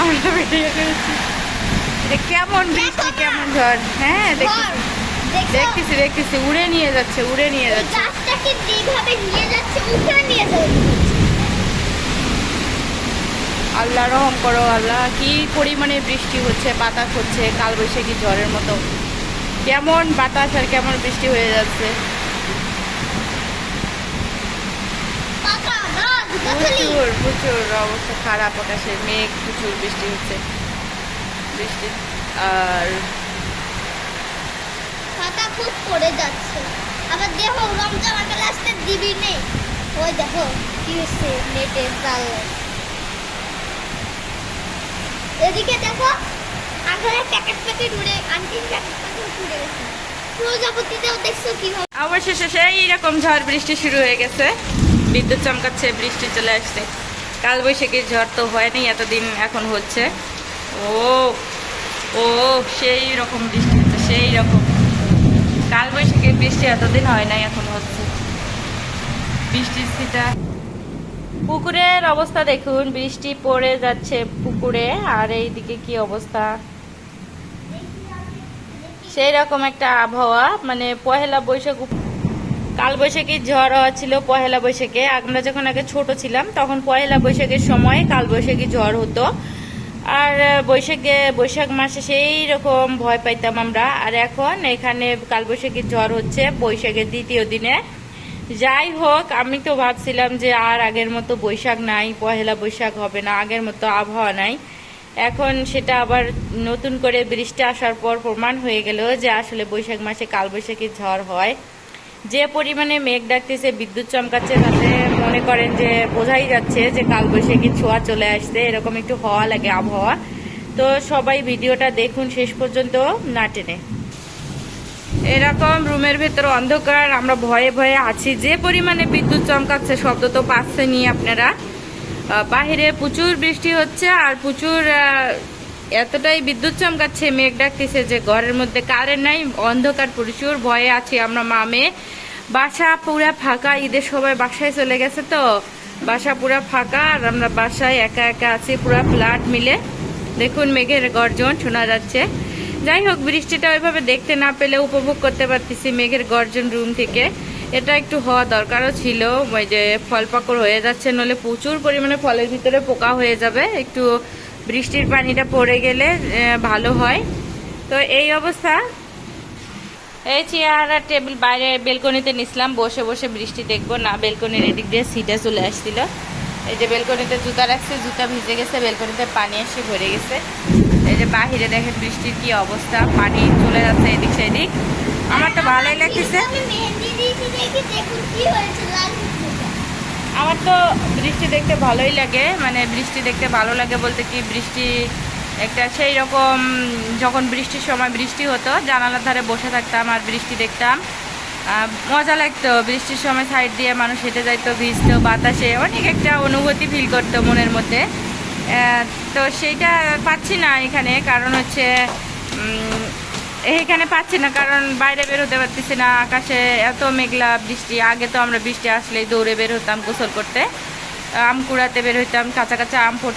আমরা এটা কেমন বৃষ্টি কেমন ঝড়? হ্যাঁ দেখি? দেখতেছি দেখতেছি উড়ে নিয়ে যাচ্ছে উড়ে নিয়ে যাচ্ছে। গাছটাকে যেভাবে নিয়ে যাচ্ছে উঠে নিয়ে যাচ্ছে। আল্লাহ রহম করো আল্লাহ কি পরিমাণে বৃষ্টি হচ্ছে বাতাস হচ্ছে কালবৈশাখী ঝড়ের মতো। কেমন বাতাস আর কেমন বৃষ্টি হয়ে যাচ্ছে। প্রচুর প্রচুর অবস্থা খারাপ আকাশে মেঘ প্রচুর বৃষ্টি হচ্ছে। বৃষ্টি আর পাতা খুব পড়ে যাচ্ছে। আবার দেখো রমজান লাস্টে দিবি নেই ওই দেখো কি হচ্ছে নেটে জাল এদিকে দেখো আগে প্যাকেট প্যাকেট উড়ে আন্টির প্যাকেট প্যাকেট উড়ে গেছে। প্রজাপতিতেও দেখছ কীভাবে? অবশেষে সেই রকম ঝড় বৃষ্টি শুরু হয়ে গেছে। বিদ্যুৎ চমকাচ্ছে বৃষ্টি চলে আসছে। কালবৈশাখীর ঝড় তো হয়নি, এতদিন এখন হচ্ছে। ও ও, সেই রকম বৃষ্টি হচ্ছে সেই রকম। কালবৈশাখীর বৃষ্টি এতদিন হয় নাই, এখন হচ্ছে। বৃষ্টির স্থিতা পুকুরের অবস্থা দেখুন, বৃষ্টি পড়ে যাচ্ছে পুকুরে, আর এইদিকে কি অবস্থা? সেই রকম একটা আবহাওয়া মানে পহেলা বৈশাখ উপ- কাল বৈশাখীর ঝড় হওয়া ছিল পহেলা বৈশাখে। আমরা যখন আগে ছোট ছিলাম, তখন পহেলা বৈশাখের সময় কাল বৈশাখী ঝড় হতো। আর বৈশাখে, বৈশাখ মাসে সেই রকম ভয় পাইতাম আমরা। আর এখন এখানে কাল বৈশাখীর ঝড় হচ্ছে বৈশাখের দ্বিতীয় দিনে। যাই হোক, আমি তো ভাবছিলাম যে আর আগের মতো বৈশাখ নাই, পহেলা বৈশাখ হবে না, আগের মতো আবহাওয়া নাই। এখন সেটা আবার নতুন করে বৃষ্টি আসার পর প্রমাণ হয়ে গেল যে আসলে বৈশাখ মাসে কালবৈশাখী ঝড় হয়। যে পরিমাণে মেঘ ডাকতেছে, বিদ্যুৎ চমকাচ্ছে, তাতে মনে করেন যে বোঝাই যাচ্ছে যে কালবৈশাখী ছোঁয়া চলে আসছে, এরকম একটু হওয়া লাগে আবহাওয়া। তো সবাই ভিডিওটা দেখুন, শেষ পর্যন্ত না টেনে। এরকম রুমের ভেতর অন্ধকার, আমরা ভয়ে ভয়ে আছি। যে পরিমাণে বিদ্যুৎ চমকাচ্ছে, শব্দ তো পাচ্ছেনই আপনারা। বাহিরে প্রচুর বৃষ্টি হচ্ছে আর প্রচুর এতটাই বিদ্যুৎ চমকাচ্ছে, মেঘ ডাকতেছে যে ঘরের মধ্যে কারেন্ট নাই, অন্ধকার প্রচুর ভয়ে আছি আমরা মামে বাসা পুরা ফাঁকা, ঈদের সবাই বাসায় চলে গেছে তো। বাসা পুরা ফাঁকা আর আমরা বাসায় একা একা আছি, পুরা ফ্ল্যাট মিলে। দেখুন মেঘের গর্জন শোনা যাচ্ছে। যাই হোক, বৃষ্টিটা ওইভাবে দেখতে না পেলে উপভোগ করতে পারতেছি মেঘের গর্জন রুম থেকে। এটা একটু হওয়া দরকারও ছিল। ওই যে ফল পাকড় হয়ে যাচ্ছে নলে প্রচুর পরিমাণে ফলের ভিতরে পোকা হয়ে যাবে। একটু বৃষ্টির পানিটা পড়ে গেলে ভালো হয়। তো এই অবস্থা। এই চেয়ার আর টেবিল বাইরে বেলকনিতে নিছিলাম, বসে বসে বৃষ্টি দেখব। না, বেলকনির এদিক দিয়ে সিটে চলে আসছিল। এই যে বেলকনিতে জুতা রাখছে, জুতা ভিজে গেছে, বেলকনিতে পানি এসে ভরে গেছে। এই যে বাহিরে দেখেন বৃষ্টির কি অবস্থা, পানি চলে যাচ্ছে এদিক সেদিক। আমার তো ভালোই লাগতেছে। আমার তো বৃষ্টি দেখতে ভালোই লাগে মানে বৃষ্টি দেখতে ভালো লাগে বলতে কি বৃষ্টি একটা সেই রকম, যখন বৃষ্টির সময় বৃষ্টি হতো, জানালার ধারে বসে থাকতাম আর বৃষ্টি দেখতাম। মজা লাগতো, বৃষ্টির সময় সাইড দিয়ে মানুষ হেঁটে যাইতো, ভিজতো, বাতাসে, অনেক একটা অনুভূতি ফিল করতো মনের মধ্যে। তো সেইটা পাচ্ছি না এখানে, কারণ হচ্ছে এইখানে পাচ্ছি না, কারণ বাইরে বের হতে পারতেছি না। আকাশে এত মেঘলা বৃষ্টি, আগে তো আমরা বৃষ্টি আসলেই দৌড়ে বের হতাম গোসল করতে। আম কুড়াতে বের হইতাম, কাঁচা কাঁচা আম পড়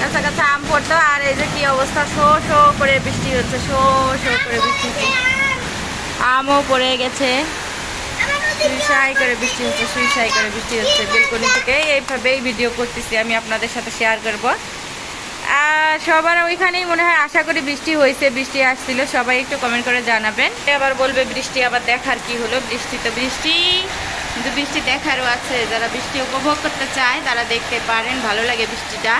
কাঁচা কাঁচা আম পড়তো, আর এই যে কি অবস্থা, শো শো করে বৃষ্টি হচ্ছে, শো শো করে বৃষ্টি হচ্ছে। আমও পড়ে গেছে, সুইসাই করে বৃষ্টি হচ্ছে, সুইসাই করে বৃষ্টি হচ্ছে, বেলকনি থেকে। এইভাবেই ভিডিও করতেছি, আমি আপনাদের সাথে শেয়ার করব। আর সবার ওইখানেই মনে হয় আশা করি বৃষ্টি হয়েছে, বৃষ্টি আসছিল, সবাই একটু কমেন্ট করে জানাবেন। আবার বলবে বৃষ্টি, আবার দেখার কি হলো? বৃষ্টি তো বৃষ্টি, কিন্তু বৃষ্টি দেখারও আছে। যারা বৃষ্টি উপভোগ করতে চায়, তারা দেখতে পারেন, ভালো লাগে বৃষ্টিটা।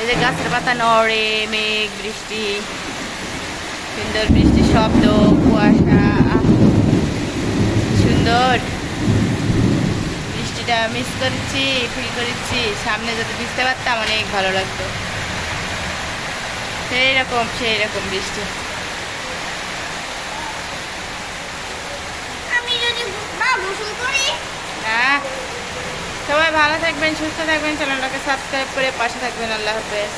এই যে গাছের পাতা নড়ে, মেঘ, বৃষ্টি, সুন্দর বৃষ্টির শব্দ, কুয়াশা সুন্দর। বৃষ্টিটা মিস করছি ফিল করেছি। সামনে যদি ভিজতে পারতাম, অনেক ভালো লাগতো। সেই রকম সেই রকম বৃষ্টি না। সবাই ভালো থাকবেন সুস্থ থাকবেন চ্যানেলটাকে সাবস্ক্রাইব করে পাশে থাকবেন আল্লাহ হাফেজ।